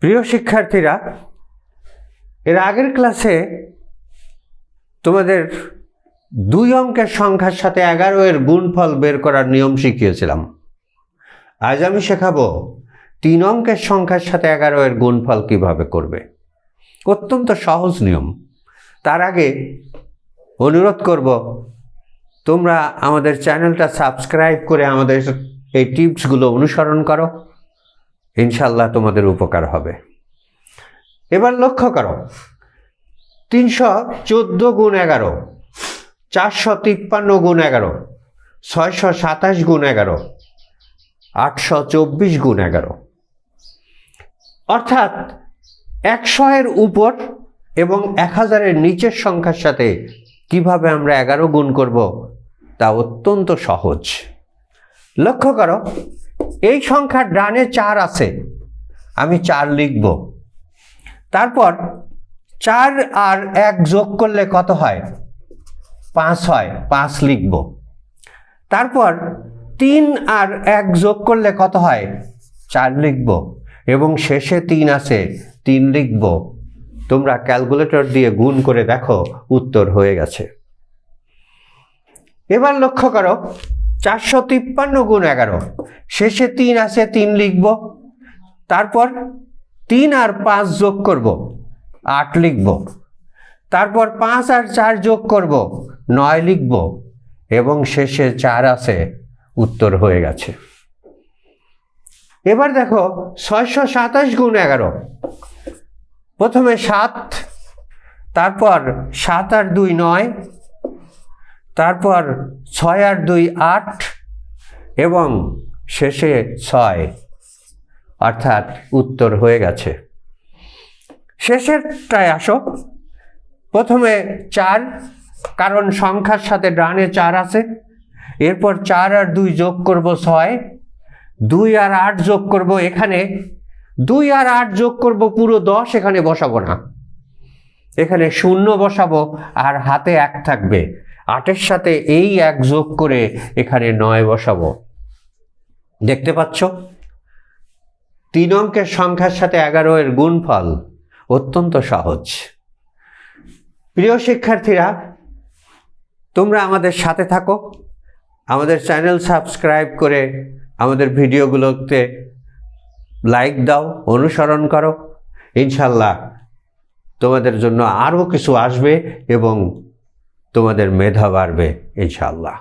প্রিয় শিক্ষার্থীরা, এর আগের ক্লাসে তোমাদের দুই অঙ্কের সংখ্যার সাথে এগারো এর গুণফল বের করার নিয়ম শিখিয়েছিলাম। আজ আমি শেখাবো তিন অঙ্কের সংখ্যার সাথে এগারো এর গুণফল কীভাবে করবে। অত্যন্ত সহজ নিয়ম। তার আগে অনুরোধ করব, তোমরা আমাদের চ্যানেলটা সাবস্ক্রাইব করে আমাদের এই টিপসগুলো অনুসরণ করো। ইনশাল্লাহ তোমাদের উপকার হবে। এবার লক্ষ্য করো, তিনশো চোদ্দ গুণ এগারো, চারশো তিপ্পান্ন গুণ এগারো, ছয়শো সাতাশ গুণ এগারো, আটশো চব্বিশ গুণ এগারো। অর্থাৎ একশো এর উপর এবং এক হাজারের নিচের সংখ্যার সাথে কীভাবে আমরা এগারো গুণ করব তা অত্যন্ত সহজ। লক্ষ্য করো এই সংখ্যার ডানে চার আছে, আমি চার লিখব। তারপর চার আর এক যোগ করলে কত হয়? পাঁচ হয়, পাঁচ লিখব। তারপর তিন আর এক যোগ করলে কত হয়? চার লিখব। এবং শেষে তিন আছে, তিন লিখব। তোমরা ক্যালকুলেটর দিয়ে গুণ করে দেখো, উত্তর হয়ে গেছে। এবার লক্ষ্য করো চারশো তিপ্পান্ন গুণ এগারো। শেষে তিন আছে, তিন লিখব। তারপর তিন আর পাঁচ যোগ করব, আট লিখব। তারপর পাঁচ আর চার যোগ করব, নয় লিখব। এবং শেষে চার আছে, উত্তর হয়ে গেছে। এবার দেখো, ছয়শো সাতাশ গুণ এগারো। প্রথমে সাত, তারপর সাত আর দুই নয় তারপর ছয় আর দুই আট এবং শেষে ছয়। অর্থাৎ উত্তর হয়ে গেছে। শেষেরটায় আসো। প্রথমে চার, কারণ সংখ্যার সাথে ডানে চার আছে। এরপর চার আর দুই যোগ করব ছয়, দুই আর আট যোগ করব এখানে, দুই আর আট যোগ করব পুরো দশ, এখানে বসাবো না। এখানে শূন্য বসাবো, আর হাতে এক থাকবে। আটের সাথে এই এক যোগ করে এখানে নয় বসাবো। দেখতে পাচ্ছ? তিন অঙ্কের সংখ্যার সাথে এগারো এর গুণফল অত্যন্ত সহজ। প্রিয় শিক্ষার্থীরা, তোমরা আমাদের সাথে থাকো, আমাদের চ্যানেল সাবস্ক্রাইব করে আমাদের ভিডিওগুলোতে লাইক দাও, অনুসরণ করো। ইনশাল্লাহ তোমাদের জন্য আরও কিছু আসবে এবং তোমাদের মেধা বাড়বে ইনশাল্লাহ